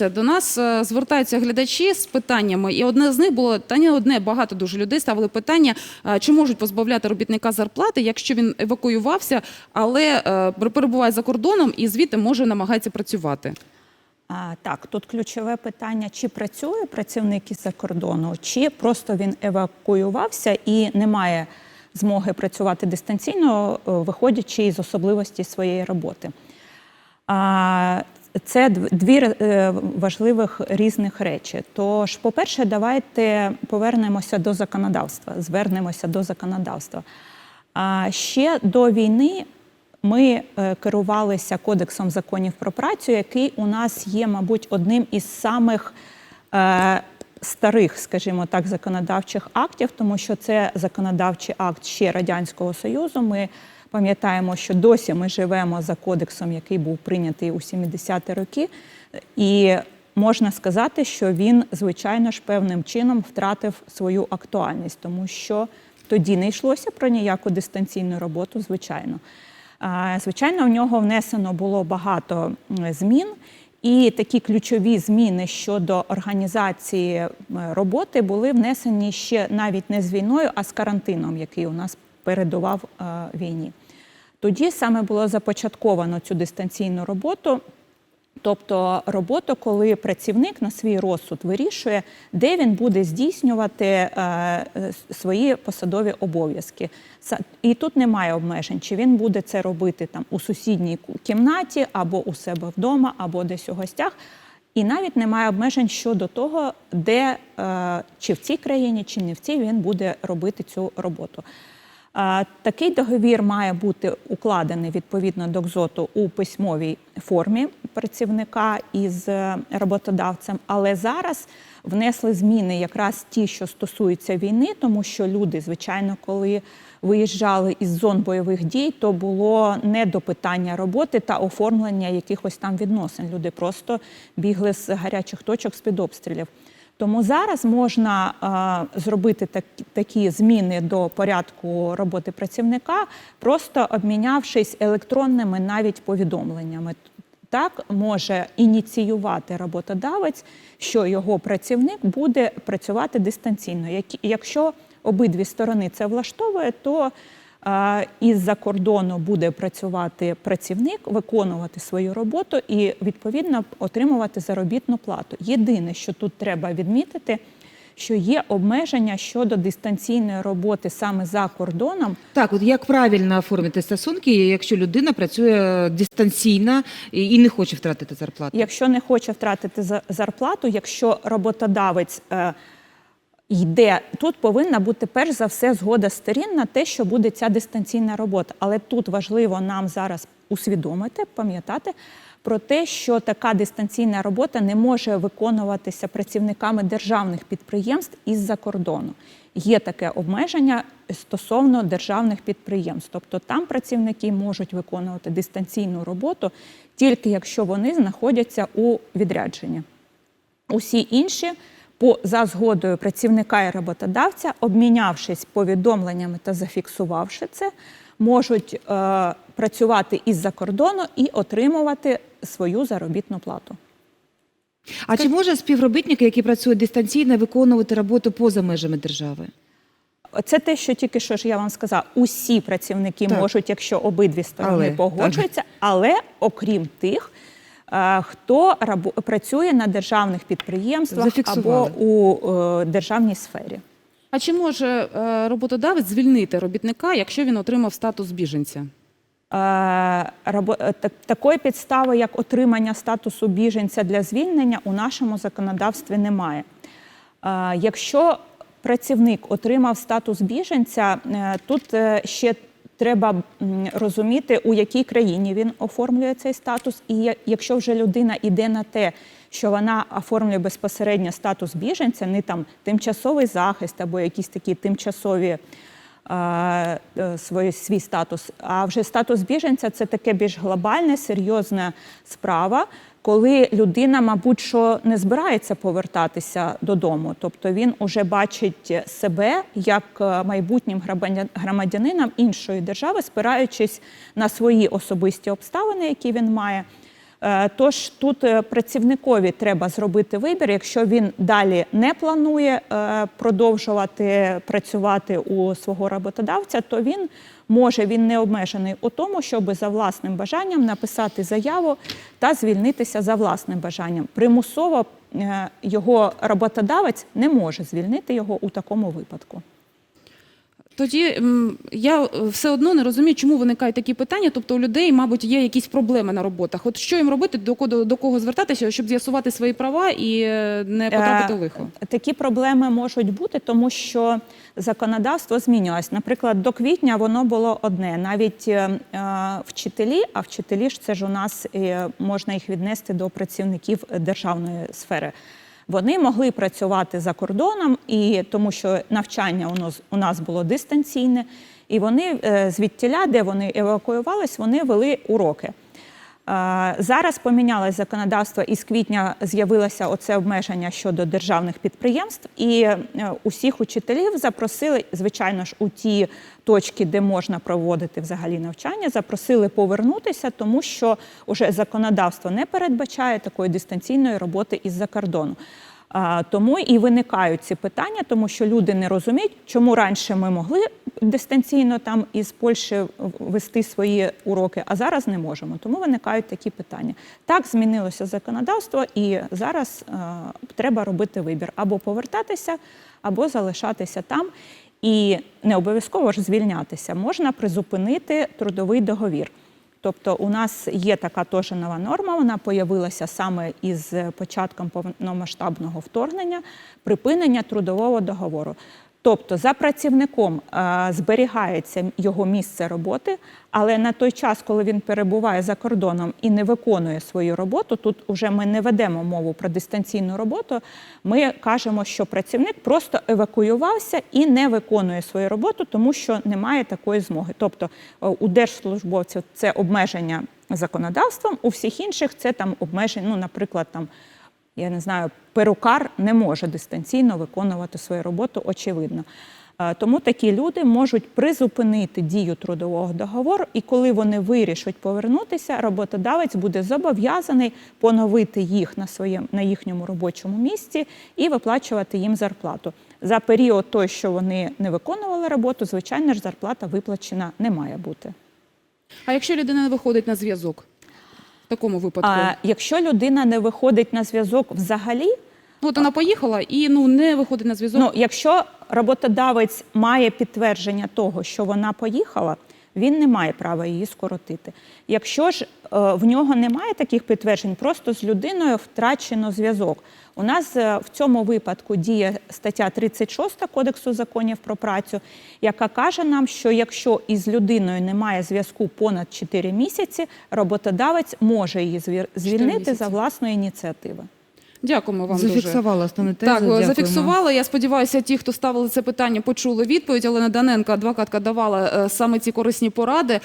дивіться, до нас е, звертаються глядачі з питаннями, і одне з них було та не одне, багато дуже людей ставили питання, е, чи можуть позбавляти робітника зарплати, якщо він евакуювався, але е, перебуває за кордоном і звідти може намагається працювати. Так, тут ключове питання: чи працює працівник із-за кордону, чи просто він евакуювався і не має змоги працювати дистанційно, виходячи із особливостей своєї роботи. Це дві е, важливих різних речі. Тож, по-перше, давайте повернемося до законодавства, звернемося до законодавства. А ще до війни ми е, керувалися Кодексом законів про працю, який у нас є, мабуть, одним із самих е, старих, скажімо так, законодавчих актів, тому що це законодавчий акт ще Радянського Союзу. Ми пам'ятаємо, що досі ми живемо за кодексом, який був прийнятий у 70-ті роки. І можна сказати, що він, звичайно ж, певним чином втратив свою актуальність, тому що тоді не йшлося про ніяку дистанційну роботу, звичайно. Звичайно, в нього внесено було багато змін, і такі ключові зміни щодо організації роботи були внесені ще навіть не з війною, а з карантином, який у нас передував е, війні. Тоді саме було започатковано цю дистанційну роботу. Тобто роботу, коли працівник на свій розсуд вирішує, де він буде здійснювати е, свої посадові обов'язки. І тут немає обмежень, чи він буде це робити там у сусідній кімнаті, або у себе вдома, або десь у гостях. І навіть немає обмежень щодо того, де е, чи в цій країні, чи не в цій він буде робити цю роботу. Такий договір має бути укладений відповідно до КЗОТу у письмовій формі працівника із е, роботодавцем, але зараз внесли зміни якраз ті, що стосуються війни, тому що люди, звичайно, коли виїжджали із зон бойових дій, то було не до питання роботи та оформлення якихось там відносин. Люди просто бігли з гарячих точок з-під обстрілів. Тому зараз можна е, зробити так, такі зміни до порядку роботи працівника, просто обмінявшись електронними навіть повідомленнями. Так може ініціювати роботодавець, що його працівник буде працювати дистанційно. Як- Якщо обидві сторони це влаштовує, то із-за кордону буде працювати працівник, виконувати свою роботу і відповідно отримувати заробітну плату. Єдине, що тут треба відмітити, що є обмеження щодо дистанційної роботи саме за кордоном. Так, от як правильно оформити стосунки, якщо людина працює дистанційно і не хоче втратити зарплату? Якщо не хоче втратити за- зарплату, якщо роботодавець е, йде, тут повинна бути перш за все згода сторін на те, що буде ця дистанційна робота. Але тут важливо нам зараз усвідомити, пам'ятати про те, що така дистанційна робота не може виконуватися працівниками державних підприємств із-за кордону. Є таке обмеження стосовно державних підприємств, тобто там працівники можуть виконувати дистанційну роботу тільки якщо вони знаходяться у відрядженні. Усі інші по за згодою працівника і роботодавця, обмінявшись повідомленнями та зафіксувавши це, можуть е, працювати із-за кордону і отримувати свою заробітну плату. А чи може співробітник, який працює дистанційно, виконувати роботу поза межами держави? Це те, що тільки що ж я вам сказала. Усі працівники Так. можуть, якщо обидві сторони Але, погоджуються, але окрім тих, хто працює на державних підприємствах або у е, державній сфері. А чи може е, роботодавець звільнити робітника, якщо він отримав статус біженця? Е, е, Такої підстави, як отримання статусу біженця для звільнення, у нашому законодавстві немає. Е, Якщо працівник отримав статус біженця, е, тут е, ще треба розуміти, у якій країні він оформлює цей статус, і якщо вже людина йде на те, що вона оформлює безпосередньо статус біженця, не там тимчасовий захист або якісь такі тимчасові е, е, свій, свій статус. А вже статус біженця це таке більш глобальне, серйозна справа, коли людина, мабуть, що не збирається повертатися додому. Тобто він уже бачить себе як е, майбутнім громадя- громадянином іншої держави, спираючись на свої особисті обставини, які він має. Е, Тож тут е, працівникові треба зробити вибір. Якщо він далі не планує е, продовжувати працювати у свого роботодавця, то він може він не обмежений у тому, щоб за власним бажанням написати заяву та звільнитися за власним бажанням. Примусово його роботодавець не може звільнити його у такому випадку. Тоді я е, все одно не розумію, чому виникають такі питання. Тобто у людей, мабуть, є якісь проблеми на роботах. От що їм робити, до кого, до кого звертатися, щоб з'ясувати свої права і е, не потрапити в Е, лихо? Такі проблеми можуть бути, тому що законодавство змінювалось. Наприклад, до квітня воно було одне. Навіть е, е, вчителі, а вчителі ж це ж у нас е, можна їх віднести до працівників державної сфери. Вони могли працювати за кордоном, і тому що навчання у нас, було дистанційне, і вони е, звідтіля, де вони евакуювались, вони вели уроки. Зараз помінялось законодавство, і з квітня з'явилося оце обмеження щодо державних підприємств, і е, усіх учителів запросили, звичайно ж, у ті точки, де можна проводити взагалі навчання, запросили повернутися, тому що уже законодавство не передбачає такої дистанційної роботи із-за кордону. Тому і виникають ці питання, тому що люди не розуміють, чому раніше ми могли дистанційно там із Польщі вести свої уроки, а зараз не можемо. Тому виникають такі питання. Так змінилося законодавство, і зараз е, треба робити вибір або повертатися, або залишатися там. І не обов'язково ж звільнятися, можна призупинити трудовий договір. Тобто у нас є така теж нова норма, вона появилася саме із початком повномасштабного вторгнення, припинення трудового договору. Тобто за працівником е, зберігається його місце роботи, але на той час, коли він перебуває за кордоном і не виконує свою роботу, тут уже ми не ведемо мову про дистанційну роботу. Ми кажемо, що працівник просто евакуювався і не виконує свою роботу, тому що немає такої змоги. Тобто е, у держслужбовців це обмеження законодавством, у всіх інших це там обмеження, ну, наприклад, там я не знаю, перукар не може дистанційно виконувати свою роботу, очевидно. Е, Тому такі люди можуть призупинити дію трудового договору, і коли вони вирішать повернутися, роботодавець буде зобов'язаний поновити їх на своєму на їхньому робочому місці і виплачувати їм зарплату. За період той, що вони не виконували роботу, звичайно ж, зарплата виплачена не має бути. А якщо людина не виходить на зв'язок такому випадку? А якщо людина не виходить на зв'язок взагалі, Ну, от вона поїхала і ну не виходить на зв'язок. Ну, якщо роботодавець має підтвердження того, що вона поїхала, він не має права її скоротити. Якщо ж е, в нього немає таких підтверджень, просто з людиною втрачено зв'язок. У нас е, в цьому випадку діє стаття 36 Кодексу законів про працю, яка каже нам, що якщо із людиною немає зв'язку понад 4 місяці, роботодавець може її звільнити за власної ініціативи. Дякуємо вам дуже. Зафіксувала основне тезу. Так, дякуємо. зафіксували. Я сподіваюся, ті, хто ставили це питання, почули відповідь. Олена Даненко, адвокатка, давала е, саме ці корисні поради.